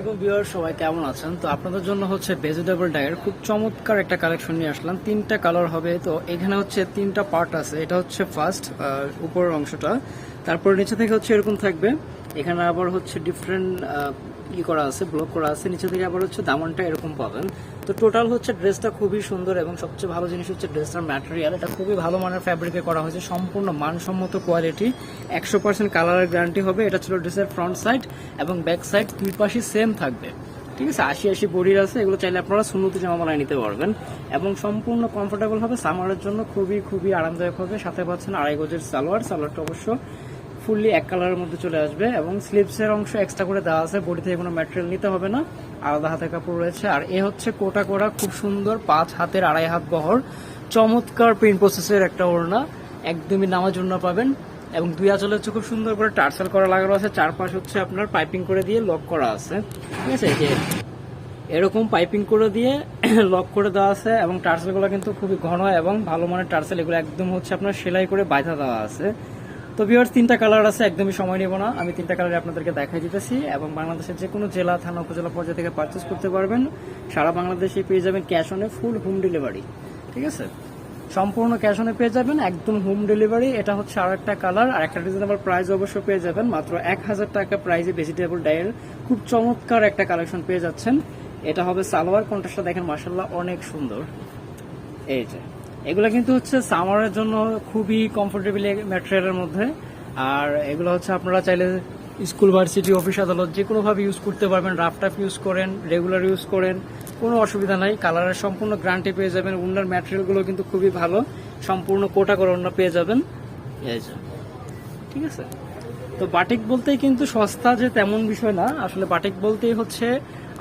এবং সবাই কেমন আছেন? তো আপনাদের জন্য হচ্ছে ভেজিটেবল ডায়ের খুব চমৎকার একটা কালেকশন নিয়ে আসলাম। তিনটা কালার হবে, তো এখানে হচ্ছে তিনটা পার্ট আছে। এটা হচ্ছে ফার্স্ট উপরের অংশটা। তারপর নিচে থেকে হচ্ছে এরকম থাকবে। এখানে আবার হচ্ছে ডিফারেন্ট ই করা আছে ব্লক করা আছে নিচে থেকে আবার হচ্ছে দামনটা এরকম পাবেন। তো টোটাল হচ্ছে ড্রেসটা খুবই সুন্দর এবং সবচেয়ে ভালো জিনিস হচ্ছে ড্রেসটার ম্যাটেরিয়াল এটা খুবই ভালো মানের ফ্যাব্রিকে করা হয়েছে, সম্পূর্ণ মানসম্মত কোয়ালিটি একশো পার্সেন্ট কালারের গ্যারান্টি হবে, এটা ছিল ড্রেসের ফ্রন্ট সাইড এবং ব্যাক সাইড দুই সেম থাকবে। ঠিক আছে, আশি আশি বডির আছে, এগুলো চাইলে আপনারা সুন্নতি জামা বানায় নিতে পারবেন। এবং সম্পূর্ণ কমফোর্টেবল হবে সামারের জন্য খুবই খুবই আরামদায়ক হবে। সাথে পাচ্ছেন আড়াই গজের সালোয়ার, সালোয়ারটা অবশ্য ফুললি এক কালারের মধ্যে চলে আসবে এবং স্লিপসের অংশ এক্সট্রা করে দেওয়া আছে। বডি থেকে কোনো ম্যাটেরিয়াল নিতে হবে না। আলাদা হাতের কাপড় রয়েছে। আর এ হচ্ছে কোটা কোরা খুব সুন্দর পাঁচ হাতের আড়াই হাত বহর। চমৎকার প্রিন্ট প্রসেসের একটা ওড়না। একদমই নামার জন্য পাবেন এবং দুই আঁচলে হচ্ছে খুব সুন্দর করে টার্সেল করা লাগানো আছে। চারপাশ হচ্ছে আপনার পাইপিং করে দিয়ে লক করা আছে। ঠিক আছে? যে এরকম পাইপিং করে দিয়ে লক করে দেওয়া আছে এবং টার্সেলগুলো কিন্তু খুবই ঘন এবং ভালো মানের টার্সেল। এগুলো একদম হচ্ছে আপনার সেলাই করে বাইধা দেওয়া আছে। তো ভিউয়ার্স তিনটা কালার আছে, একদমই সময় নেব না। আমি তিনটা কালারে আপনাদেরকে দেখাই দিতেছি এবং বাংলাদেশের যে কোনো জেলা, থানা, উপজেলা পর্যায়ে থেকে পারচেস করতে পারবেন। সারা বাংলাদেশে পেয়ে যাবেন ক্যাশ অনে ফুল হোম ডেলিভারি ঠিক আছে? সম্পূর্ণ ক্যাশ অনে পেয়ে যাবেন, একদম হোম ডেলিভারি এটা হচ্ছে আর একটা কালার আর একটা রিজনেবল প্রাইস অবশ্য পেয়ে যাবেন। মাত্র এক হাজার টাকা প্রাইসে ভেজিটেবল ডায়ের খুব চমৎকার একটা কালেকশন পেয়ে যাচ্ছেন। এটা হবে সালোয়ার কন্ট্রাস্টটা দেখেন মার্শাল্লাহ অনেক সুন্দর। এই যে। এগুলো কিন্তু হচ্ছে সামারের জন্য খুবই কমফোর্টেবল ম্যাটেরিয়ালের মধ্যে। আর এগুলো হচ্ছে আপনারা চাইলে স্কুল ভার্সিটি অফিস আদালত যে কোনোভাবে ইউজ করতে পারবেন। রাফ টাফ ইউজ করেন রেগুলার ইউজ করেন কোনো অসুবিধা নাই। কালারের সম্পূর্ণ গ্রান্টি পেয়ে যাবেন। উন্নার ম্যাটেরিয়ালগুলো কিন্তু খুবই ভালো। সম্পূর্ণ কোটা করে অন্য পেয়ে যাবেন। এই ঠিক আছে? তো বাটিক বলতেই কিন্তু সস্তা যে তেমন বিষয় না। আসলে বাটিক বলতেই হচ্ছে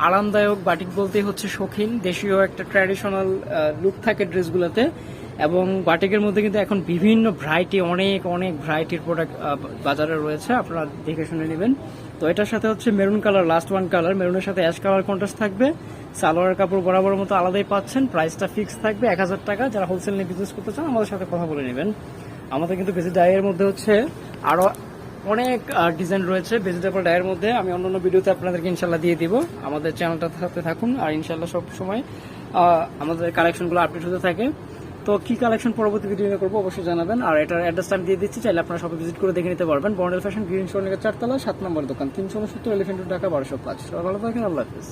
আরামদায়ক, বাটিক বলতেই হচ্ছে শৌখিন। দেশীয় একটা ট্র্যাডিশনাল লুক থাকে ড্রেসগুলোতে। এবং বাটিকের মধ্যে কিন্তু এখন বিভিন্ন ভ্যারাইটি অনেক অনেক ভ্যারাইটির প্রোডাক্ট বাজারে রয়েছে। আপনারা দেখে শুনে নেবেন। তো এটার সাথে হচ্ছে maroon colour last one colour মেরুনের সাথে অ্যাশ কালার কন্ট্রাস্ট থাকবে। সালোয়ার কাপড় বরাবর মতো আলাদাই পাচ্ছেন। প্রাইসটা ফিক্স থাকবে এক হাজার টাকা। যারা হোলসেল নিয়ে বিজনেস করতে চান, আমাদের সাথে কথা বলে নেবেন। আমাদের কিন্তু বেশি ডায়ের মধ্যে হচ্ছে আরও অনেক ডিজাইন রয়েছে ভেজিটেবল ডায়ের মধ্যে। আমি অন্যান্য ভিডিওতে আপনাদেরকে ইনশাল্লাহ দিয়ে দিব। আমাদের চ্যানেলটার সাথে থাকুন আর ইনশাল্লাহ সব সময় আমাদের কালেকশনগুলো আপডেট হতে থাকে। তো কি কালেকশন পরবর্তী ভিডিও করব অবশ্যই জানাবেন। আর এটার অ্যাড্রেসটা আমি দিয়ে দিচ্ছি, চাইলে আপনারা সবাই ভিজিট করে দেখে নিতে পারবেন। বর্ডেল ফ্যাশন গ্রিন শোর চারতলা, সাত নম্বর দোকান, তিনশো উনসত্তর এলিফেন্ট ঢাকা, বারোশো পাঁচ। ভালো থাকেন, আল্লাহ হাফিজ।